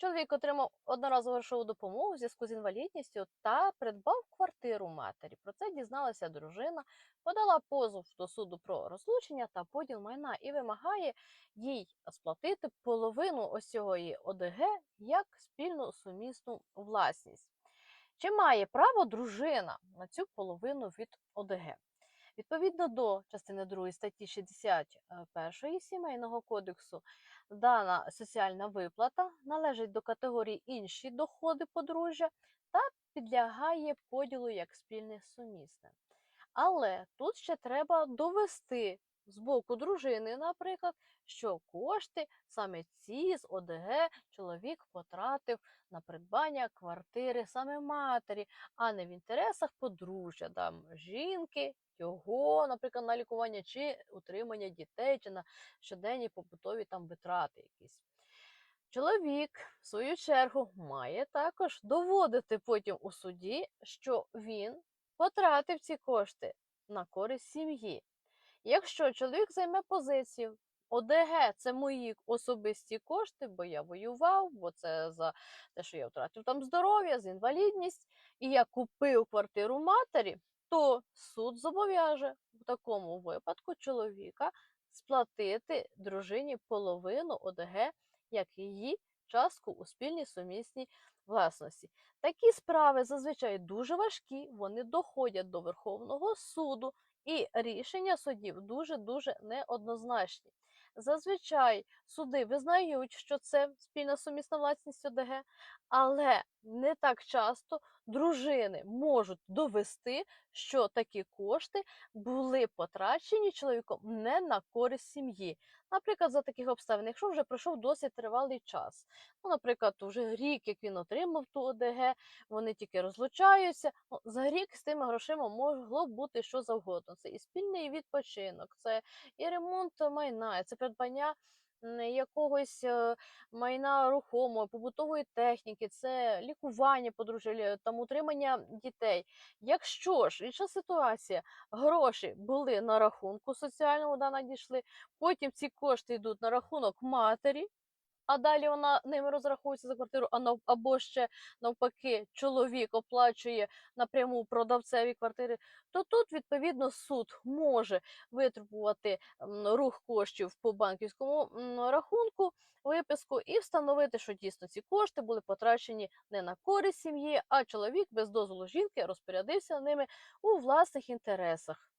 Чоловік отримав одноразову грошову допомогу в зв'язку з інвалідністю та придбав квартиру матері. Про це дізналася дружина, подала позов до суду про розлучення та поділ майна і вимагає їй сплатити половину ось цього ОДГ як спільну сумісну власність. Чи має право дружина на цю половину від ОДГ? Відповідно до частини 2 статті 61 Сімейного кодексу, дана соціальна виплата належить до категорії інші доходи подружжя та підлягає поділу як спільне сумісне. Але тут ще треба довести з боку дружини, наприклад, що кошти саме ці з ОДГ чоловік потратив на придбання квартири саме матері, а не в інтересах подружжя, там, жінки, його, наприклад, на лікування чи утримання дітей, чи на щоденні побутові там витрати якісь. Чоловік, в свою чергу, має також доводити потім у суді, що він потратив ці кошти на користь сім'ї. Якщо чоловік займе позицію, ОДГ це мої особисті кошти, бо я воював, бо це за те, що я втратив там здоров'я, з інвалідність, і я купив квартиру матері, то суд зобов'яже в такому випадку чоловіка сплатити дружині половину ОДГ як її частку у спільній сумісній власності. Такі справи зазвичай дуже важкі, вони доходять до Верховного суду, і рішення судів дуже-дуже неоднозначні. Зазвичай суди визнають, що це спільна сумісна власність ОДГ, але не так часто дружини можуть довести, що такі кошти були потрачені чоловіком не на користь сім'ї. Наприклад, за таких обставин, якщо вже пройшов досить тривалий час, ну, наприклад, вже рік, як він отримав ту ОДГ, вони тільки розлучаються. Ну, за рік з тими грошима могло бути що завгодно. Це і спільний відпочинок, це і ремонт майна, це придбання якогось е, майна рухомої, побутової техніки, це лікування подружжя, там утримання дітей. Якщо ж інша ситуація, гроші були на рахунку соціальному, да, надійшли, потім ці кошти йдуть на рахунок матері. А далі вона ними розраховується за квартиру, а нав- або ще навпаки, чоловік оплачує напряму продавцеві квартири, то тут відповідно суд може витребувати рух коштів по банківському рахунку, виписку і встановити, що дійсно ці кошти були потрачені не на користь сім'ї, а чоловік без дозволу жінки розпорядився ними у власних інтересах.